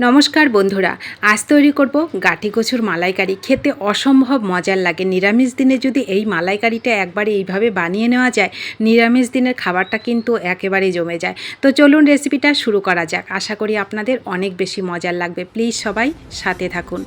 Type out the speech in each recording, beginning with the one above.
নমস্কার বন্ধুরা, আজ তৈরি করব গাঠি কচুর মালাইকারি। খেতে অসম্ভব মজার লাগে। নিরামিষ দিনে যদি এই মালাইকারিটা একবারে এইভাবে বানিয়ে নেওয়া যায়, নিরামিষ দিনের খাবারটা কিন্তু একেবারেই জমে যায়। তো চলুন রেসিপিটা শুরু করা যাক। আশা করি আপনাদের অনেক বেশি মজার লাগবে। প্লিজ সবাই সাথে থাকুন।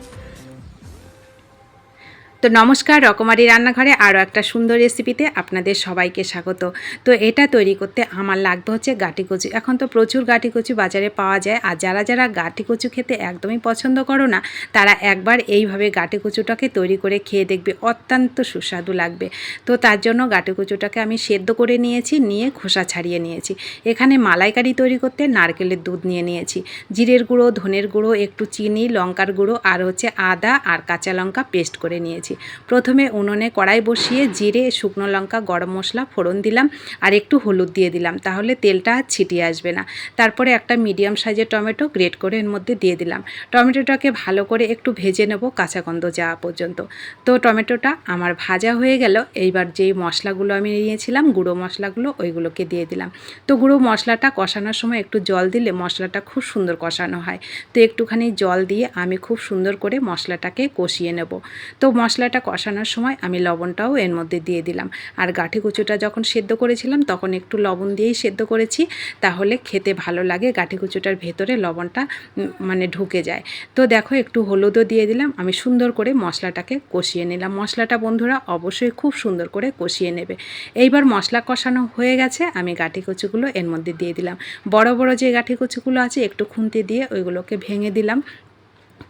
তো নমস্কার, রকমারি রান্নাঘরে আরও একটা সুন্দর রেসিপিতে আপনাদের সবাইকে স্বাগত। তো এটা তৈরি করতে আমার লাগবে হচ্ছে গাটি কচু। এখন তো প্রচুর গাটি কচু বাজারে পাওয়া যায় আর যারা যারা গাটি কচু খেতে একদমই পছন্দ করো না, তারা একবার এইভাবে গাটি কচুটাকে তৈরি করে খেয়ে দেখবে, অত্যন্ত সুস্বাদু লাগবে। তো তার জন্য গাটি কচুটাকে আমি সেদ্ধ করে নিয়েছি, নিয়ে খোসা ছাড়িয়ে নিয়েছি। এখানে মালাইকারি তৈরি করতে নারকেলের দুধ নিয়ে নিয়েছি। জিরের গুঁড়ো, ধনের গুঁড়ো, একটু চিনি, লঙ্কার গুঁড়ো আর হচ্ছে আদা আর কাঁচা লঙ্কা পেস্ট করে নিয়েছি। প্রথমে উনুনে কড়াই বসিয়ে জিরে, শুকনো লঙ্কা, গরম মশলা, ফোড়ন দিলাম আর একটু হলুদ দিয়ে দিলাম। তাহলে তেলটা আর ছিটিয়ে আসবে না। তারপরে একটা মিডিয়াম সাইজের টমেটো গ্রেট করে এর মধ্যে দিয়ে দিলাম। টমেটোটাকে ভালো করে একটু ভেজে নেব কাঁচা গন্ধ যাওয়া পর্যন্ত। তো টমেটোটা আমার ভাজা হয়ে গেল। এইবার যেই মশলাগুলো আমি নিয়েছিলাম, গুঁড়ো মশলাগুলো, ওইগুলোকে দিয়ে দিলাম। তো গুঁড়ো মশলাটা কষানোর সময় একটু জল দিলে মশলাটা খুব সুন্দর কষানো হয়। তো একটুখানি জল দিয়ে আমি খুব সুন্দর করে মশলাটাকে কষিয়ে নেব। তো মশলাটা কষানোর সময় আমি লবণটাও এর মধ্যে দিয়ে দিলাম। আর গাঠি কুচুটা যখন সেদ্ধ করেছিলাম, তখন একটু লবণ দিয়েই সেদ্ধ করেছি। তাহলে খেতে ভালো লাগে, গাঠি কুচুটার ভেতরে লবণটা মানে ঢুকে যায়। তো দেখো, একটু হলুদও দিয়ে দিলাম। আমি সুন্দর করে মশলাটাকে কষিয়ে নিলাম। মশলাটা বন্ধুরা অবশ্যই খুব সুন্দর করে কষিয়ে নেবে। এইবার মশলা কষানো হয়ে গেছে। আমি গাঠি কুচুগুলো এর মধ্যে দিয়ে দিলাম। বড় বড় যে গাঠি কুচুগুলো আছে, একটু খুন্তি দিয়ে ওইগুলোকে ভেঙে দিলাম।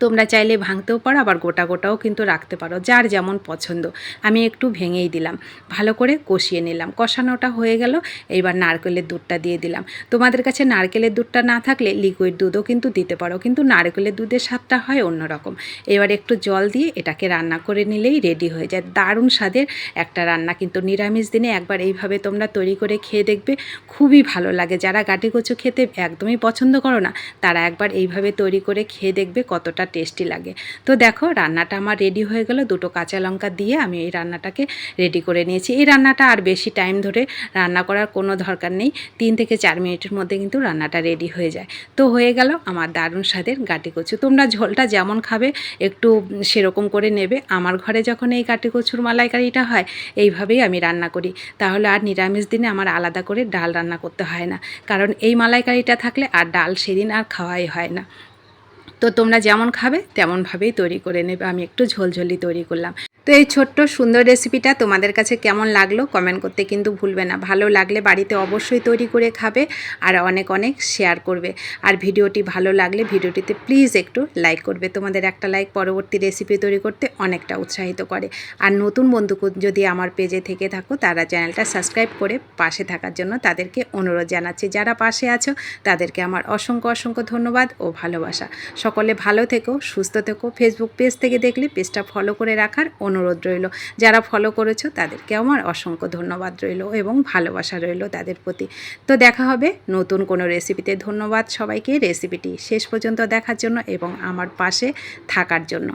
তোমরা চাইলে ভাঙতেও পারো, আবার গোটা গোটাও কিন্তু রাখতে পারো, যার যেমন পছন্দ। আমি একটু ভেঙেই দিলাম, ভালো করে কষিয়ে নিলাম। কষানোটা হয়ে গেল, এইবার নারকেলের দুধটা দিয়ে দিলাম। তোমাদের কাছে নারকেলের দুধটা না থাকলে লিকুইড দুধও কিন্তু দিতে পারো, কিন্তু নারকেলের দুধের স্বাদটা হয় অন্যরকম এবার একটু জল দিয়ে এটাকে রান্না করে নিলেই রেডি হয়ে যায়। দারুণ স্বাদের একটা রান্না, কিন্তু নিরামিষ দিনে একবার এইভাবে তোমরা তৈরি করে খেয়ে দেখবে, খুবই ভালো লাগে। যারা গাটি খেতে একদমই পছন্দ করো না, তারা একবার এইভাবে তৈরি করে খেয়ে দেখবে কতটা টেস্টি লাগে। তো দেখো, রান্নাটা আমার রেডি হয়ে গেল। দুটো কাঁচা লঙ্কা দিয়ে আমি এই রান্নাটাকে রেডি করে নিয়েছি। এই রান্নাটা আর বেশি টাইম ধরে রান্না করার কোনো দরকার নেই। তিন থেকে চার মিনিটের মধ্যে কিন্তু রান্নাটা রেডি হয়ে যায়। তো হয়ে গেল আমার দারুণ স্বাদের গাটি কচু তোমরা ঝোলটা যেমন খাবে, একটু সেরকম করে নেবে। আমার ঘরে যখন এই গাটি কচুর মালাইকারিটা হয়, এইভাবেই আমি রান্না করি। তাহলে আর নিরামিষ দিনে আমার আলাদা করে ডাল রান্না করতে হয় না। কারণ এই মালাইকারিটা থাকলে আর ডাল সেদিন আর খাওয়াই হয় না। তো তোমরা যেমন খাবে, তেমনভাবেই তৈরি করে নেবে। আমি একটু ঝোলঝলি তৈরি করলাম। তো এই ছোট্ট সুন্দর রেসিপিটা তোমাদের কাছে কেমন লাগল কমেন্ট করতে কিন্তু ভুলবে না। ভালো লাগলে বাড়িতে অবশ্যই তৈরি করে খাবে আর অনেক অনেক শেয়ার করবে। আর ভিডিওটি ভালো লাগলে ভিডিওটিতে প্লিজ একটু লাইক করবে। তোমাদের একটা লাইক পরবর্তী রেসিপি তৈরি করতে অনেকটা উৎসাহিত করে। আর নতুন বন্ধু যদি আমার পেজে থেকে থাকো, তারা চ্যানেলটা সাবস্ক্রাইব করে পাশে থাকার জন্য তাদেরকে অনুরোধ জানাচ্ছি। যারা পাশে আছো, তাদেরকে আমার অসংখ্য অসংখ্য ধন্যবাদ ও ভালোবাসা। সকলে ভালো থেকো, সুস্থ থেকো। ফেসবুক পেজ থেকে দেখলে পেজটা ফলো করে রাখার অনুরোধ রইল। যারা ফলো করেছ, তাদেরকে আমার অসংখ্য ধন্যবাদ রইল এবং ভালোবাসা রইল তাদের প্রতি। তো দেখা হবে নতুন কোনো রেসিপিতে ধন্যবাদ সবাইকে। রেসিপিটি শেষ পর্যন্ত দেখার জন্য এবং আমার পাশে থাকার জন্য।